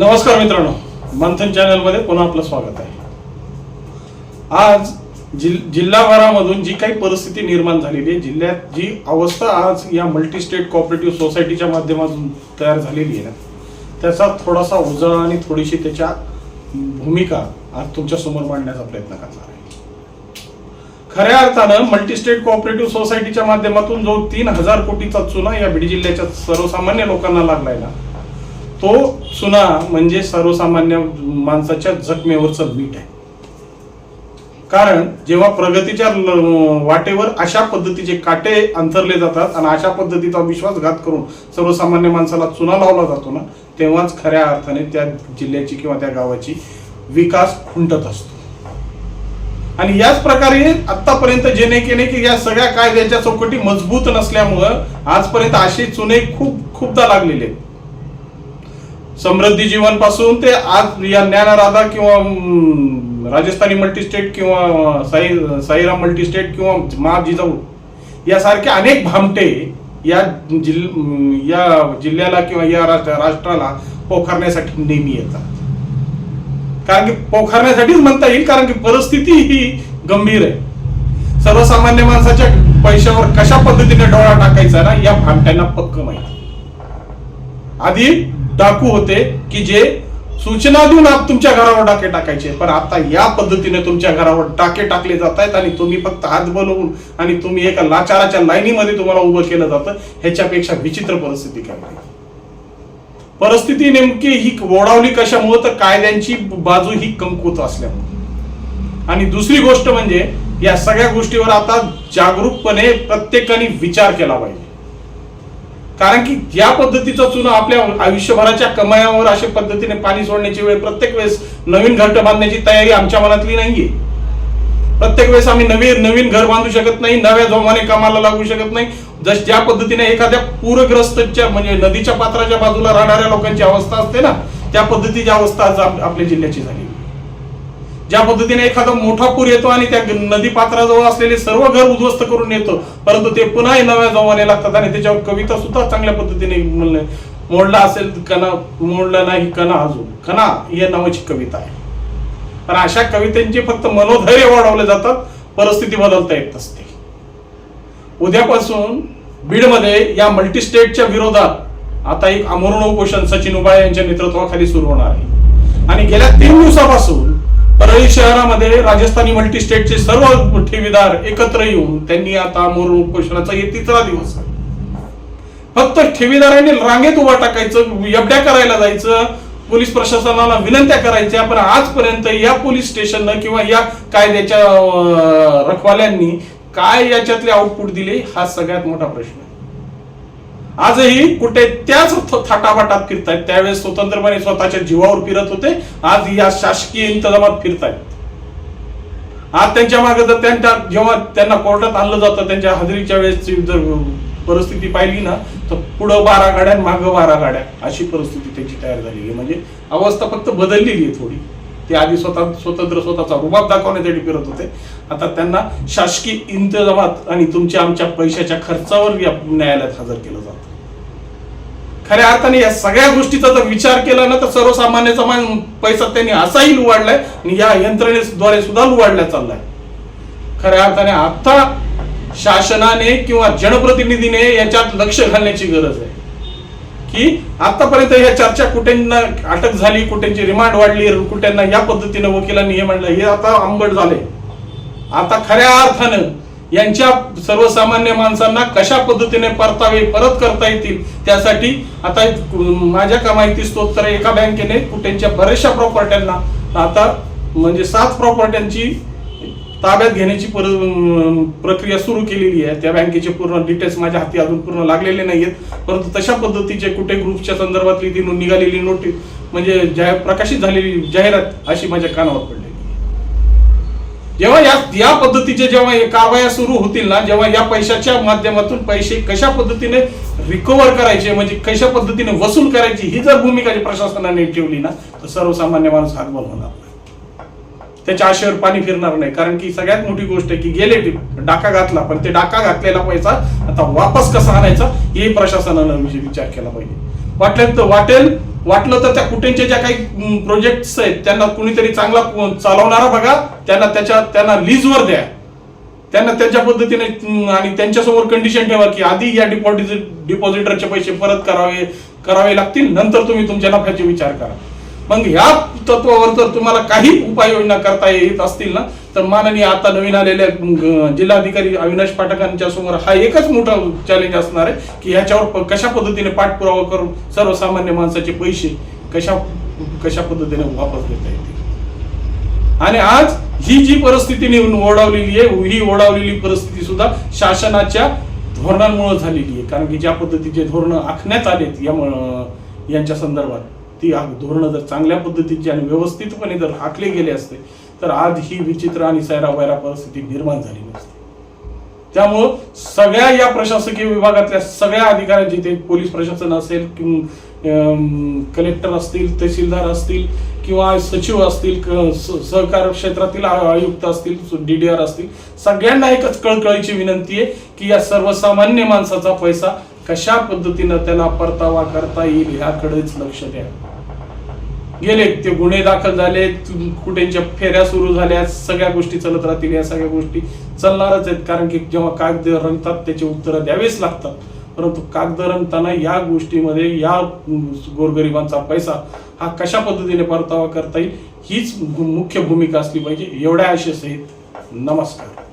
नमस्कार मित्रांनो मंथन चॅनलमध्ये पुन्हा आपलं स्वागत आहे. आज जिल जिल्हाभरामधून जी काही परिस्थिती निर्माण झालेली आहे जिल्ह्यात जी अवस्था आज या मल्टी स्टेट कॉपरेटिव्ह सोसायटीच्या माध्यमातून तयार झालेली आहे त्याचा थोडासा उजाळा आणि थोडीशी त्याच्या भूमिका आज तुमच्यासमोर मांडण्याचा प्रयत्न करणार आहे. खऱ्या अर्थानं मल्टी स्टेट कोऑपरेटिव्ह सोसायटीच्या माध्यमातून जो तीन हजार कोटीचा चुना या बीड जिल्ह्याच्या सर्वसामान्य लोकांना लागलाय ना तो चुना म्हणजे सर्वसामान्य माणसाच्या जखमेवरचं मीठ आहे कारण जेव्हा प्रगतीच्या ल- वाटेवर अशा पद्धतीचे काटे अंथरले जातात आणि अशा पद्धतीचा विश्वासघात करून सर्वसामान्य माणसाला चुना लावला जातो ना तेव्हाच खऱ्या अर्थाने त्या जिल्ह्याची किंवा त्या गावाची विकास खुंटत असतो आणि याच प्रकारे आतापर्यंत जे केले की या सगळ्या कायद्याच्या चौकटी मजबूत नसल्यामुळं आजपर्यंत असे चुने खूप खूपदा लागलेले आहेत. समृद्धी जीवनपासून ते आज या ज्ञानराधा किंवा राजस्थानी मल्टीस्टेट किंवा साई साईराम मल्टीस्टेट किंवा मा जिजाऊ यासारखे अनेक भामटे या जिल या जिल्ह्याला किंवा या राष्ट्राला पोखरण्यासाठी नेहमी येतात. कारण की पोखरण्यासाठीच म्हणता येईल कारण की परिस्थिती ही गंभीर आहे. सर्वसामान्य माणसाच्या पैशावर कशा पद्धतीने डोळा टाकायचा ना या भामट्यांना पक्क माहिती. आधी डाकू होते की जे सूचना देऊन आप तुमच्या घरावर डाके टाकायचे. पण आता या पद्धतीने तुमच्या घरावर डाके टाकले जात आहेत आणि तुम्ही फक्त हात बनवून आणि तुम्ही एका लाचाराच्या लाईनीमध्ये तुम्हाला उभं केलं जातं ह्याच्यापेक्षा विचित्र परिस्थिती काय परिस्थिती नेमकी ही ओढावली कशामुळे? तर कायद्यांची बाजू ही कमकुत असल्यामुळे. आणि दुसरी गोष्ट म्हणजे या सगळ्या गोष्टीवर आता जागरूकपणे प्रत्येकाने विचार केला पाहिजे. कारण की ज्या पद्धतीचा चुना आपल्या आयुष्यभराच्या कमायावर अशा पद्धतीने पाणी सोडण्याची वेळ प्रत्येक वेळेस नवीन घरट बांधण्याची तयारी आमच्या मनातली नाहीये. प्रत्येक वेळेस आम्ही नवीन नवीन घर बांधू शकत नाही नव्या जोमाने कामाला लागू शकत नाही. जस ज्या पद्धतीने एखाद्या पूरग्रस्तच्या म्हणजे नदीच्या पात्राच्या बाजूला राहणाऱ्या लोकांची अवस्था असते ना त्या पद्धतीची अवस्था आज आप- आपल्या जिल्ह्याची झाली. ज्या पद्धतीने एखादा मोठा पूर येतो आणि त्या नदी पात्राजवळ असलेले सर्व घर उद्ध्वस्त करून येतो परंतु ते पुन्हा नव्या जमाने लागतात आणि त्याच्यावर कविता सुद्धा चांगल्या पद्धतीने मोडला असेल कणा मोडला नाही कणा अजून. कणा या नावाची कविता आहे. पण अशा कवितेंचे फक्त मनोधैर्य वाढवले जातात परिस्थिती बदलता येत असते. उद्यापासून बीडमध्ये या मल्टीस्टेटच्या विरोधात आता एक अमरुण उपोषण सचिन उबाळे यांच्या नेतृत्वाखाली सुरू होणार आहे. आणि गेल्या तीन दिवसापासून परळी शहरामध्ये राजस्थानी मल्टी स्टेटचे सर्व ठेवीदार एकत्र येऊन त्यांनी आता मोर उपोषणाचा हे तिसरा दिवस आहे. फक्त ठेवीदारांनी रांगेत उभा टाकायचं एवढ्या करायला जायचं पोलीस प्रशासनाला विनंत्या करायच्या पण आजपर्यंत या पोलीस स्टेशननं किंवा या कायद्याच्या रखवाल्यांनी काय याच्यातले आउटपुट दिले हा सगळ्यात मोठा प्रश्न आहे. आजही कुठे त्याच थाटाफाटात फिरतायत. त्यावेळेस स्वतंत्रपणे स्वतःच्या जीवावर फिरत होते. आज या शासकीय इंतजामात फिरतायत. आज त्यांच्या मागे जर त्यांच्या जेव्हा त्यांना कोर्टात आणलं जातं त्यांच्या हजेरीच्या वेळेसची जर परिस्थिती पाहिली ना तर पुढं बारा गाड्या मागं बारा गाड्या अशी परिस्थिती त्यांची तयार झालेली आहे. म्हणजे अवस्था फक्त बदललेली आहे थोडी. ते आधी स्वतः स्वतंत्र स्वतःचा रुबाब दाखवण्यासाठी फिरत होते. आता त्यांना शासकीय इंतजामात आणि तुमच्या आमच्या पैशाच्या खर्चावर या न्यायालयात हजर केलं जातं. खऱ्या अर्थाने या सगळ्या गोष्टीचा जर विचार केला ना तर सर्वसामान्याचा मान पैसा त्यांनी असाही लुवाडलाय आणि या यंत्रणेद्वारे सुद्धा लुवाडला चाललाय. खऱ्या अर्थाने आता शासनाने किंवा जनप्रतिनिधीने याच्यात लक्ष घालण्याची गरज आहे. की आतापर्यंत या चर्चा कुठेंना अटक झाली कुठेंची रिमांड वाढली कुठ्यांना या पद्धतीने वकिलांनी हे म्हणलं हे आता आंबट झाले आता खऱ्या अर्थानं यांच्या सर्वसामान्य माणसांना कशा पद्धतीने परतावे परत करता येतील त्यासाठी आता माझ्या का माहिती स्तोत्र एका बँकेने कुठेच्या बऱ्याचशा प्रॉपर्ट्यांना आता म्हणजे सात प्रॉपर्ट्यांची ताब्यात घेण्याची पर प्रक्रिया सुरू केलेली आहे. त्या बँकेचे पूर्ण डिटेल्स माझ्या हाती अजून पूर्ण लागलेले नाहीयेत. परंतु तशा पद्धतीचे कुठे ग्रुपच्या संदर्भातली ती निघालेली नोटीस म्हणजे जाहीर प्रकाशित झालेली जाहिरात अशी माझ्या कानावर पडली. जेव्हा या या पद्धतीचे जेव्हा कारवाया सुरू होतील ना जेव्हा या पैशाच्या माध्यमातून पैसे कशा पद्धतीने रिकव्हर करायचे म्हणजे कशा पद्धतीने वसूल करायची ही जर भूमिका जी प्रशासनाने ठेवली ना तर सर्वसामान्य माणूस हातबल होणार नाही. त्याच्या आशेवर पाणी फिरणार नाही कारण की सगळ्यात मोठी गोष्ट आहे की गेले ते डाका घातला पण ते डाका घातलेला पैसा आता वापस कसा आणायचा हे प्रशासनानं विचार केला पाहिजे. वाटलं तर वाटेल वाटलं तर त्या कुटेंच्या ज्या काही प्रोजेक्ट्स आहेत त्यांना कुणीतरी चांगला चालवणारा बघा त्यांना त्याच्या त्यांना लीजवर द्या. त्यांना त्यांच्या पद्धतीने आणि त्यांच्यासमोर कंडिशन ठेवा की आधी या डिपॉझिट डिपॉझिटरचे पैसे परत करावे करावे लागतील नंतर तुम्ही तुमच्या नफ्याचे विचार करा. मग ह्या तत्वावर जर तुम्हाला काही उपाययोजना करता येत असतील ना तर माननीय आता नवीन आलेल्या जिल्हाधिकारी अविनाश पाठकांच्या समोर हा एकच मोठा चॅलेंज असणार आहे की ह्याच्यावर कशा पद्धतीने पाठपुरावा करून सर्वसामान्य माणसाचे पैसे कशा कशा पद्धतीने वापस देता येतील? आणि आज ही जी परिस्थिती ओढावलेली आहे ही ओढावलेली परिस्थिती सुद्धा शासनाच्या धोरणांमुळे झालेली आहे. कारण की ज्या पद्धतीचे धोरण आखण्यात आलेत या यांच्या संदर्भात ती धोरणं जर चांगल्या पद्धतीची आणि व्यवस्थितपणे जर हाकले गेले असते तर आज ही विचित्र आणि सैरावैरा परिस्थिती निर्माण झाली नसते. त्यामुळं सगळ्या या प्रशासकीय विभागातल्या सगळ्या अधिकाऱ्यांची ते पोलीस प्रशासन असेल कलेक्टर असतील तहसीलदार असतील किंवा सचिव असतील सहकार क्षेत्रातील आयुक्त असतील डी डी आर असतील सगळ्यांना एकच कळकळीची विनंती आहे की या सर्वसामान्य माणसाचा पैसा कशा पद्धतीनं त्याला परतावा करता येईल ह्याकडेच लक्ष द्या. गेले ते गुन्हे दाखल झाले कुठेच्या फेऱ्या सुरू झाल्या सगळ्या गोष्टी चालत राहतील या सगळ्या गोष्टी चालणारच आहेत. कारण की जेव्हा कागद रंगतात त्याची उत्तरं द्यावेच लागतात. परंतु कागद रंगताना या गोष्टीमध्ये या गोरगरिबांचा पैसा हा कशा पद्धतीने परतावा करता येईल हीच मुख्य भूमिका असली पाहिजे. एवढ्या आशेसहित नमस्कार.